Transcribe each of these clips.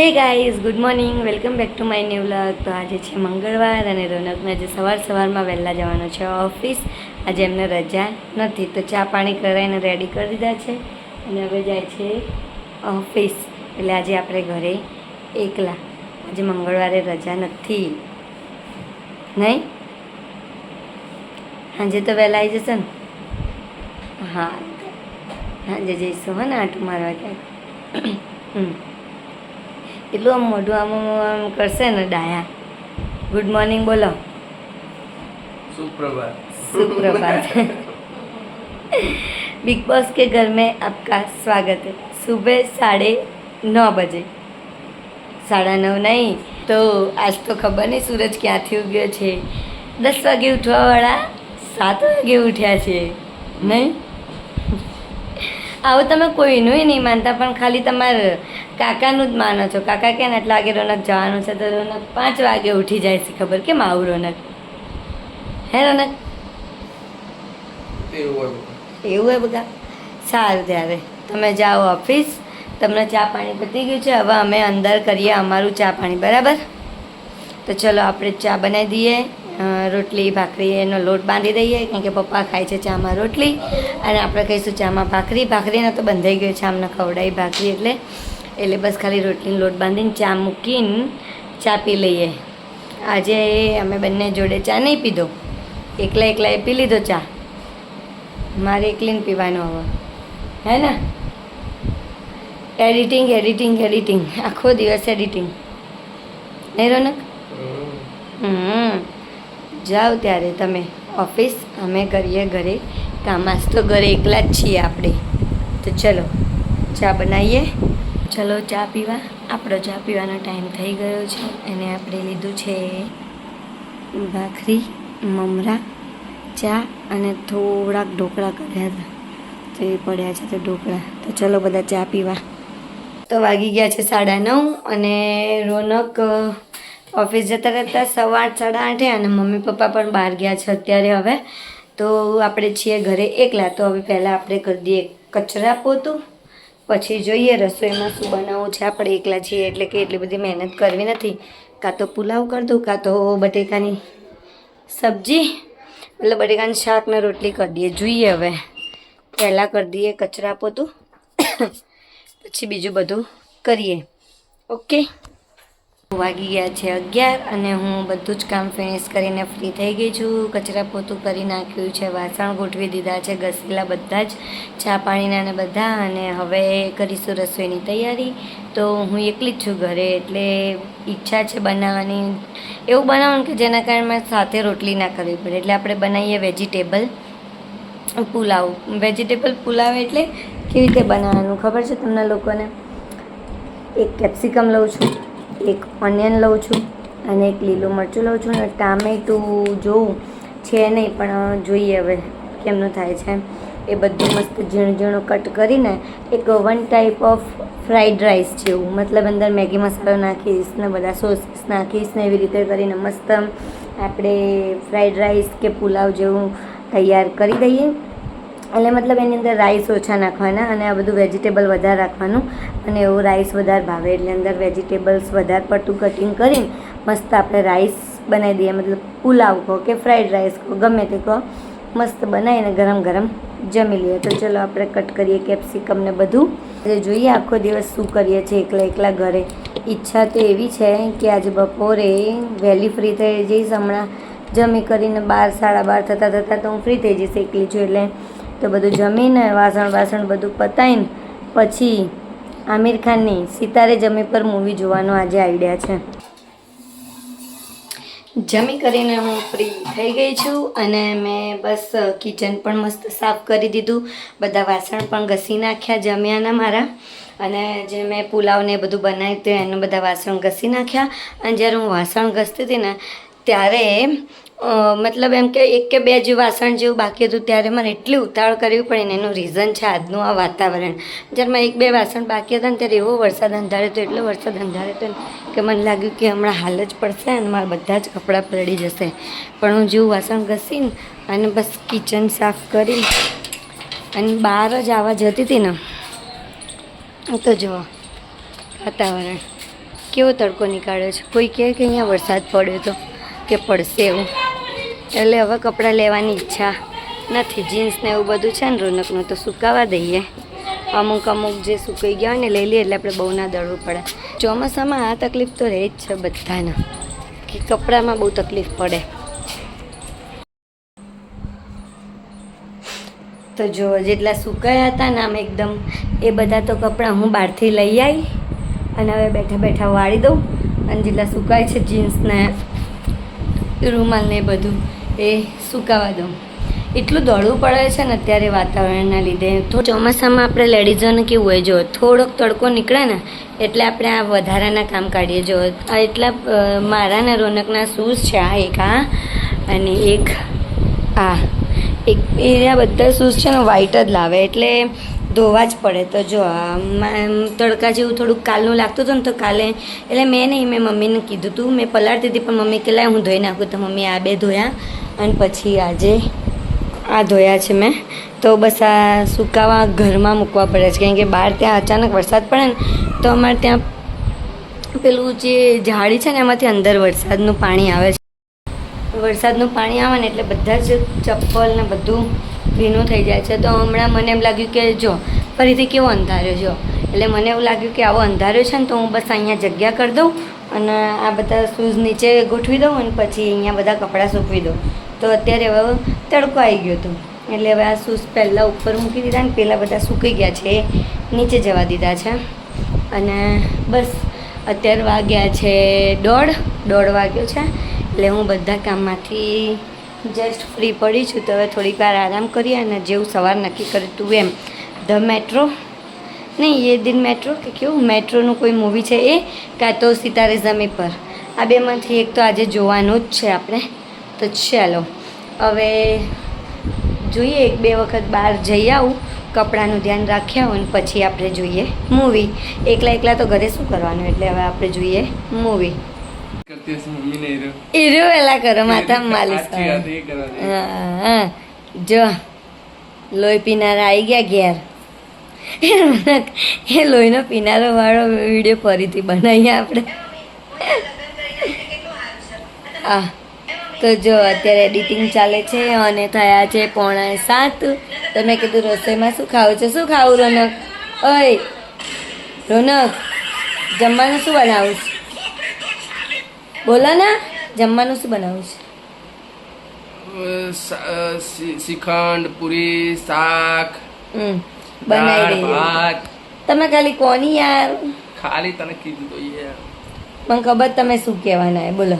Hey guys good morning welcome back to my new vlog તો આજે છે મંગળવાર અને રોનકને આજે સવાર સવારમાં વહેલા જવાનું છે ઓફિસ આજે એમને રજા નથી. તો ચા પાણી કરાવીને રેડી કરી દીધા છે. અને હવે જાય છે ઓફિસ એટલે આજે આપણે ઘરે એકલા. આજે મંગળવારે રજા નથી. નહીં? સાંજે તો વહેલા આવી જશે ને? હા. સાંજે જઈશું હા ને આટું મારવા ક્યાંક હમ. એટલું આમ મોઢું આમ આમ આમ કરશે ને ડાયા ગુડ મોર્નિંગ બોલો सुप्रभात सुप्रभात बिग बॉस के घर में आपका स्वागत है सुबह साढ़े नौ बजे સાડા નવ નહીં તો આજ તો ખબર નહીં સૂરજ ક્યાંથી ઉગ્યો છે દસ વાગે ઉઠવાવાળા સાત વાગે ઉઠ્યા છે નહીં આવું તમે કોઈનું નહીં માનતા પણ ખાલી તમારે કાકાનું જ માનો છો. કાકા કે આટલા વાગે રોનક જવાનું છે તો રોનક પાંચ વાગે ઉઠી જાય છે ખબર કેમ આવું રોનક? હે રોનક? એવું હોય બધું. સારું ત્યારે તમે જાઓ ઓફિસ તમને ચા પાણી પતી ગયું છે હવે અમે અંદર કરીએ અમારું ચા પાણી બરાબર? તો ચલો આપણે ચા બનાવી દઈએ. રોટલી ભાખરી એનો લોટ બાંધી દઈએ કારણ કે પપ્પા ખાય છે ચામાં રોટલી. અને આપણે કહીશું ચામાં ભાખરી. ભાખરીને તો બંધાઈ ગયો છે આમને ખવડાવી ભાખરી એટલે. એટલે બસ ખાલી રોટલીનો લોટ બાંધીને ચા મૂકીને ચા પી લઈએ. આજે અમે બંને જોડે ચા નહીં પીધો. એકલા એકલાએ પી લીધો ચા. મારે એકલીને પીવાનો હવે. હે ને? એડિટિંગ એડિટિંગ એડિટિંગ આખો દિવસ એડિટિંગ નહીં રોનક? હમ. જાઓ ત્યારે તમે ઓફિસ, અમે કરીએ ઘરે. કામ આજ તો ઘરે એકલા જ છીએ આપણે. તો ચલો, ચા બનાવીએ. ચલો ચા પીવા. આપણો ચા પીવાનો ટાઈમ થઈ ગયો છે. અને આપણે લીધું છે ભાખરી, મમરા, ચા અને થોડાક ઢોકળા કર્યા હતા. તો એ પડ્યા છે તો ઢોકળા. તો ચલો બધા ચા પીવા. તો વાગી ગયા છે સાડા નવ અને રોનક ઓફિસ જતા રહેતા સવા આઠ સાડા આઠે અને મમ્મી પપ્પા પણ બહાર ગયા છે અત્યારે હવે. તો આપણે છીએ ઘરે એકલા. તો હવે પહેલાં આપણે કરી દઈએ કચરા પોતું. પછી જોઈએ રસોઈમાં શું બનાવવું છે. આપણે એકલા છીએ એટલે કે એટલી બધી મહેનત કરવી નથી. કાં તો પુલાવ કરી દઉં, કાં તો બટેકાની સબ્જી. એટલે બટેકાની શાક ને રોટલી કરી દઈએ. જોઈએ હવે. પહેલાં કરી દઈએ કચરા પોતું. પછી બીજું બધું કરીએ. ઓકે? વાગી ગયા છે અગિયાર અને હું બધું જ કામ ફિનિશ કરીને ફ્રી થઈ ગઈ છું. કચરા પોતું કરી નાખ્યું છે, વાસણ ગોઠવી દીધા છે, ઘસેલા બધા જ, ચા પાણીના ને બધા અને હવે કરીશું રસોઈની તૈયારી. તો હું એકલી જ છું ઘરે એટલે ઈચ્છા છે બનાવવાની. એવું બનાવવાનું કે જેના કારણે મારે સાથે રોટલી ના કરવી પડે. એટલે આપણે બનાવીએ વેજીટેબલ પુલાવ. વેજીટેબલ પુલાવ એટલે કેવી રીતે બનાવવાનું ખબર છે તમને લોકોને? એક કેપ્સિકમ લઉં છું. એક ઓનિયન લઉં છું અને એક લીલું મરચું લઉં છું અને ટામેટું જોઉં છે નહીં, પણ જોઈએ હવે કેમનું થાય છે. એ બધું મસ્ત ઝીણું ઝીણું કટ કરીને એક one type of fried rice જેવું મતલબ અંદર મેગી મસાલો નાખીશ ને બધા સોસીસ નાખીશ ને એવી રીતે કરીને મસ્ત આપણે ફ્રાઈડ રાઈસ કે પુલાવ જેવું તૈયાર કરી દઈએ. એટલે મતલબ એની અંદર રાઈસ ઓછા નાખવાના અને આ બધું વેજીટેબલ વધારે રાખવાનું અને એવું રાઈસ વધારે ભાવે. એટલે અંદર વેજીટેબલ્સ વધારે પડતું કટિંગ કરીને મસ્ત આપણે રાઈસ બનાવી દઈએ. મતલબ પુલાવ કહો કે ફ્રાઈડ રાઈસ કહો, ગમે તે કહો, મસ્ત બનાવીને ગરમ ગરમ જમી લઈએ. તો ચલો આપણે કટ કરીએ કેપ્સિકમ ને બધું. એટલે જોઈએ આખો દિવસ શું કરીએ છીએ એકલા એકલા ઘરે. ઈચ્છા તો એવી છે કે આજે બપોરે વહેલી ફ્રી થઈ જઈશ. હમણાં જમી કરીને બાર, સાડા બાર થતાં થતાં તો હું ફ્રી થઈ જઈશ એકલી છું. એટલે તો બધું જમીને, વાસણ વાસણ બધું પતાવીને પછી આમિર ખાનની સિતારે જમી પર મૂવી જોવાનો આજે આઈડિયા છે. જમી કરીને હું ફ્રી થઈ ગઈ છું અને મેં બસ કિચન પણ મસ્ત સાફ કરી દીધું. બધા વાસણ પણ ઘસી નાખ્યા જમ્યાના મારા. અને જે મેં પુલાવને એ બધું બનાવ્યું હતું, એનું બધા વાસણ ઘસી નાખ્યા. અને જ્યારે હું વાસણ ઘસતી હતી ને, ત્યારે મતલબ એમ કે એક કે બે જે વાસણ જેવું બાકી હતું ત્યારે મને એટલી ઉતાવળ કરવી પડી ને એનું રીઝન છે આજનું આ વાતાવરણ. જ્યારે મેં એક બે વાસણ બાકી હતા ને ત્યારે એવો વરસાદ અંધારે તો એટલો વરસાદ અંધારે તો કે મને લાગ્યું કે હમણાં હાલ જ પડશે અને મારા બધા જ કપડાં પલળી જશે. પણ હું જેવું વાસણ ઘસીને અને બસ કિચન સાફ કરી અને બહાર જ આવવા જતી હતી ને, તો જુઓ વાતાવરણ કેવો તડકો નીકાળ્યો છે. કોઈ કહે કે અહીંયા વરસાદ પડ્યો તો કે પડશે એવું. એટલે હવે કપડાં લેવાની ઈચ્છા નથી. જીન્સ ને એવું બધું છે ને રોનકનું, તો સુકાવા દઈએ. અમુક અમુક જે સુકાઈ ગયા હોય ને લઈ લઈએ એટલે આપણે બહુ ના દળવું પડે. ચોમાસામાં આ તકલીફ તો રહે જ છે બધાને, કે કપડામાં બહુ તકલીફ પડે. તો જો, જેટલા સુકાયા હતા ને આમ એકદમ, એ બધા તો કપડાં હું બહારથી લઈ આવી અને હવે બેઠા બેઠા વાળી દઉં. અને જેટલા સુકાય છે જીન્સને રૂમાલને બધું એ સુકાવા દઉં? એટલું દોડવું પડે છે ને અત્યારે વાતાવરણના લીધે. તો ચોમાસામાં આપણે લેડીઝોને કેવું હોય, જો થોડોક તડકો નીકળે ને, એટલે આપણે આ વધારાના કામ કાઢીએ. જો આ એટલા મારા ને રોનકના શૂઝ છે, આ એક આ અને એક, આ, એક, એ બધા શૂઝ છે ને વ્હાઈટ જ લાવે. એટલે ધોવા જ પડે. તો જો તડકા જેવું થોડુંક કાલનું લાગતું હતું ને, તો કાલે એટલે મેં નહીં, મેં મમ્મીને કીધું હતું મેં પલાળતી હતી, પણ મમ્મી કે હું ધોઈ નાખું. તો મમ્મી, આ બે ધોયા. અને પછી આજે આ ધોયા છે મેં. તો બસ આ સુકાવા ઘરમાં મૂકવા પડે છે. કેમ કે બહાર ત્યાં અચાનક વરસાદ પડે ને, તો અમારે ત્યાં પેલું જે ઝાડી છે ને, એમાંથી અંદર વરસાદનું પાણી આવે છે. વરસાદનું પાણી આવે ને, એટલે બધા જ ચપ્પલ ને બધું ભીનું થઈ જાય છે, તો હમણાં મને એમ લાગ્યું કે જો, ફરીથી કેવો અંધાર્યો જો. એટલે મને એવું લાગ્યું કે આવો અંધાર્યો છે ને, તો હું બસ અહીંયા જગ્યા કરી દઉં અને આ બધા શૂઝ નીચે ગોઠવી દઉં અને પછી અહીંયા બધા કપડાં સૂકવી દઉં. તો અત્યારે હવે તડકો આવી ગયો હતો. એટલે હવે આ શૂઝ પહેલાં ઉપર મૂકી દીધા ને, પહેલાં બધા સૂકી ગયા છે, નીચે જવા દીધા છે. અને બસ અત્યારે વાગ્યા છે દોઢ દોઢ વાગ્યો છે. એટલે હું બધા કામમાંથી જસ્ટ ફ્રી પડી છું, તો હવે થોડીક વાર આરામ કરીએ અને જેવું સવાર નક્કી કર્યું તું એમ. ધ મેટ્રો નહીં, એ દિન મેટ્રો કે કેવું? મેટ્રોનું કોઈ મૂવી છે એ? કાં તો સિતારે જમી પર. આ બેમાંથી એક તો આજે જોવાનું જ છે આપણે. તો ચાલો, હવે જોઈએ એક બે વખત બહાર જઈ આવું, કપડાનું ધ્યાન રાખ્યા હોય પછી આપણે જોઈએ મૂવી એકલા એકલા તો ઘરે શું કરવાનું? એટલે હવે આપણે જોઈએ મૂવી હીરો વેલા કરો માથા માલિશ જો લોહી પીનારા આવી ગયા ઘેર એ લોહીનો પીનારો વાળો વીડિયો ફરીથી બનાવીએ આપણે હા તો જો અત્યારે એડિટિંગ ચાલે છે અને થયા છે પોણા સાત. તો મેં કીધું રસોઈમાં શું ખાવું છે? શું ખાવું રોનક? ઓય રોનક જમવાનું શું બનાવું છે? બોલો ને જમવાનું શું બનાવું છે? શ્રીખંડ પૂરી શાક બનાવી ભાત. તમે ખાલી કોની યાર? ખાલી તને કીધું તો યાર. મને ખબર તમે શું કહેવાના હે બોલો.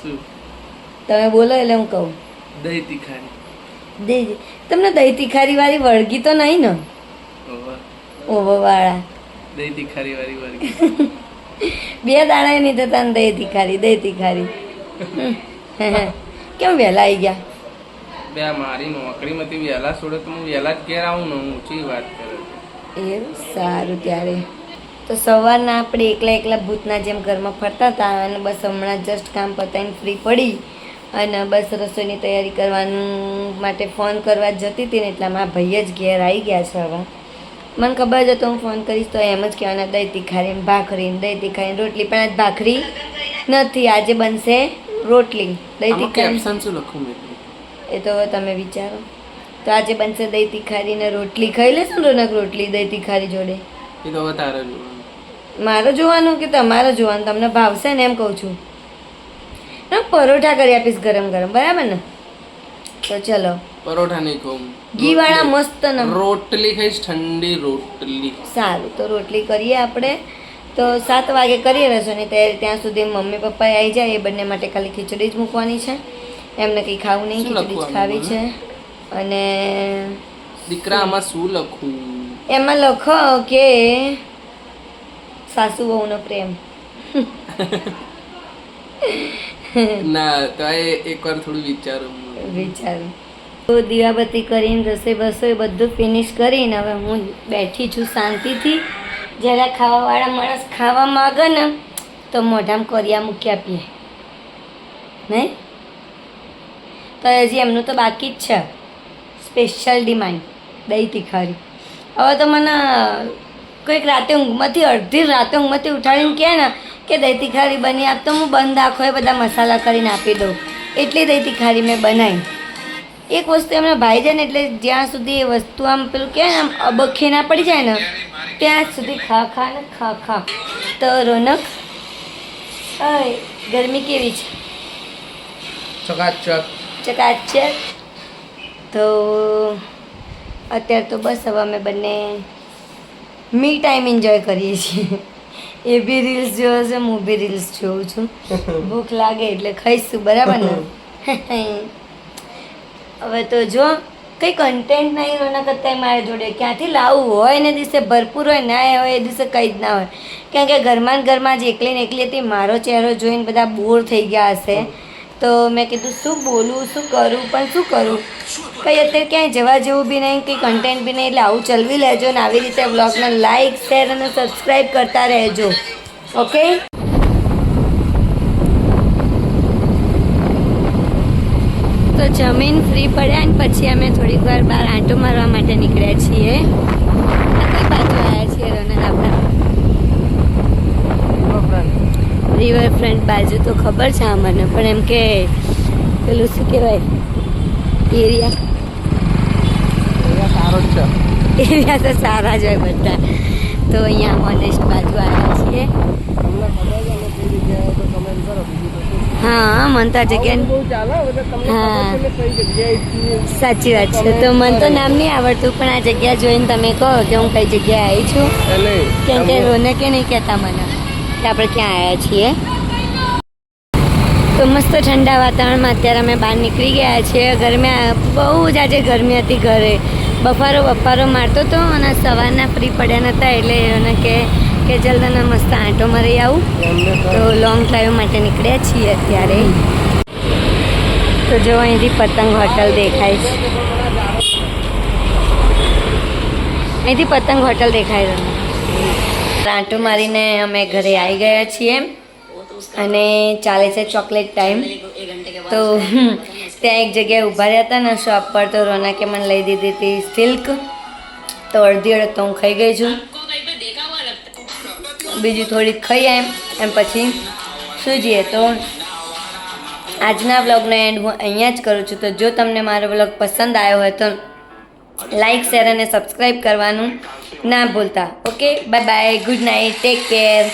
શું? તમે બોલો એટલે હું કહું. દહીં તીખારી. દે તમને દહીં તીખારી વાળી વળગી તો નહીં ને? ઓહો. વાળા. દહીં તીખારી વાળી વાળી બે દાડા નહીં થતા ને દહીં તીખારી દહીં તીખારી. કેમ વહેલા આવી ગયા? બે મારી નોકરીમાંથી વહેલા છોડે તો હું વહેલા જ ઘેર આવું ને ઊંચી વાત કરે. એ સારું ત્યારે. તો સવારના આપણે એકલા એકલા ભૂતના જેમ ઘરમાં ફરતા હતા અને બસ હમણાં જસ્ટ કામ પતાવીને ફ્રી પડી અને બસ રસોઈની તૈયારી કરવાનું માટે ફોન કરવા જતી હતી ને એટલામાં આ ભાઈ જ ઘેર આવી ગયા છે હવે. મને ખબર છે તો હું ફોન કરીશ તો એમ જ કહેવાના દહીં તીખારી ભાખરીને ભાખરી દહીં તીખારી રોટલી પણ આજ ભાખરી નથી આજે બનશે રોટલી દહીં તીખારી શું લખું એ તો તમે વિચારો. તો આજે બનશે દહીં તીખારી ને રોટલી ખાઈ લેશો ને રોનક રોટલી દહીં તીખારી જોડે? એ તો તારે જોવાનું. જોવાનું કે તમારે જોવાનું? તમને ભાવશે ને એમ કહું છું. પરોઠા કરી આપીશ ગરમ ગરમ બરાબર ને? તો ચલો. પરોઠા નહીં ખાઉં ઘીવાળા મસ્ત ને રોટલી ખાઈશ ઠંડી રોટલી. સારું તો રોટલી કરીએ આપણે. તો સાત વાગે કરીએ રસોઈની તૈયારી. ત્યાં સુધી મમ્મી પપ્પા આવી જાય એ બંને માટે ખાલી ખીચડી જ મૂકવાની છે. એમને કંઈ ખાવું નહીં ખીચડી જ ખાવી છે. અને દીકરા આમાં શું લખું એમાં લખો કે સાસુ વહુનો પ્રેમ. ના તો એ એકવાર થોડું વિચારું. વિચારું. તો દીવાબત્તી કરીને રસોઈ બસોઈ બધું ફિનિશ કરીને હવે હું બેઠી છું શાંતિથી. જ્યારે ખાવાવાળા માણસ ખાવા માગે ને, તો મોઢામાં કોરિયા મૂકી આપીએ. નહીં તો હજી એમનું તો બાકી જ છે. સ્પેશિયલ ડિમાન્ડ દહીં તીખારી. હવે તો મને કોઈક રાતે ઊંઘમાંથી, અડધી રાતે ઊંઘમાંથી ઉઠાડીને કહે ને કે દહીં તીખારી બની આપ તો હું બંધ આખો એ બધા મસાલા કરીને આપી દઉં. એટલી દહીં તીખારી મેં બનાવી. એક વસ્તુ એમના ભાઈ જાય ને એટલે જ્યાં સુધી એ વસ્તુ આમ પેલું કે આમ અબખે ના પડી જાય ને ત્યાં સુધી ખા ખા ને ખા ખા. તો રોનક ગરમી કેવી છે? ચકાચક. ચકાચક. તો અત્યારે તો બસ હવે અમે બંને મી ટાઈમ એન્જોય કરીએ છીએ. એ બી રીલ્સ જોવે છે હું બી રીલ્સ જોઉં છું. ભૂખ લાગે એટલે ખાઈશું બરાબર ને? હવે તો જો, કંઈ કન્ટેન્ટ નહીં રોનક અત્યારે મારા જોડે. ક્યાંથી લાવવું હોય ને દિવસે ભરપૂર હોય, ના હોય એ દિવસે કંઈ જ ના હોય. કારણ કે ઘરમાં ઘરમાં જ એકલી ને એકલી હતી, મારો ચહેરો જોઈને બધા બોર થઈ ગયા હશે. તો મેં કીધું, શું બોલું, શું કરું, પણ શું કરું? કંઈ અત્યારે ક્યાંય જવા જેવું બી નહીં, કંઈ કન્ટેન્ટ બી નહીં, એટલે આવું ચલવી લેજો ને આવી રીતે બ્લોગને લાઇક શેર અને સબસ્ક્રાઈબ કરતા રહેજો. ઓકે તો જમીન ફ્રી પડ્યા ને પછી અમે થોડીક વાર બહાર આંટો મારવા માટે નીકળ્યા છીએ. કઈ બાજુ આવ્યા છીએ રોનક આપણે? રિવરફ્રન્ટ બાજુ તો ખબર છે મને પણ એમ કે પેલું શું કહેવાય? એરિયા સારો જ છે. એરિયા તો સારા જ હોય બધા. તો અહીંયા મોનેસ્ટ બાજુ આવ્યા છીએ તમને ખબર છે અમે કઈ જગ્યાએ તો કમેન્ટ કરો બીજું તો શું હા મને તો આ જગ્યા સાચી વાત છે. તો મને તો નામ નહીં આવડતું પણ આ જગ્યા જોઈને તમે કહો કે હું કઈ જગ્યાએ આવી છું. કેમ કે રોનકે નહીં કહેતા મને કે આપણે ક્યાં આવ્યા છીએ. તો મસ્ત ઠંડા વાતાવરણમાં અત્યારે અમે બહાર નીકળી ગયા છીએ. ગરમી બહુ જ આજે ગરમી હતી ઘરે. બફારો બફારો મારતો હતો અને સવારના ફ્રી પડ્યા નહોતા એટલે એને કે કે જલ્દી મસ્ત આંટો મારી આવું. તો લોંગ ડ્રાઈવ માટે નીકળ્યા છીએ અત્યારે. તો જો અહીંથી પતંગ હોટલ દેખાય છે. અહીંથી પતંગ હોટલ દેખાય તમને. આંટો મારીને અમે ઘરે આવી ગયા છીએ. અને ચાલે છે ચોકલેટ ટાઈમ. તો ત્યાં એક જગ્યાએ ઊભા રહ્યા હતા ને શોપ પર તો રોનાકે મને લઈ દીધી હતી સિલ્ક. તો અડધી અડધ તો હું ખાઈ ગઈ છું. બીજી થોડીક ખાઈએ એમ. એમ પછી સૂજીએ તો આજના બ્લોગનો એન્ડ હું અહીંયા જ કરું છું. તો જો તમને મારો બ્લોગ પસંદ આવ્યો હોય તો લાઈક, શેર અને સબસ્ક્રાઈબ કરવાનું ના ભૂલતા. Okay? Bye bye. Good night take care.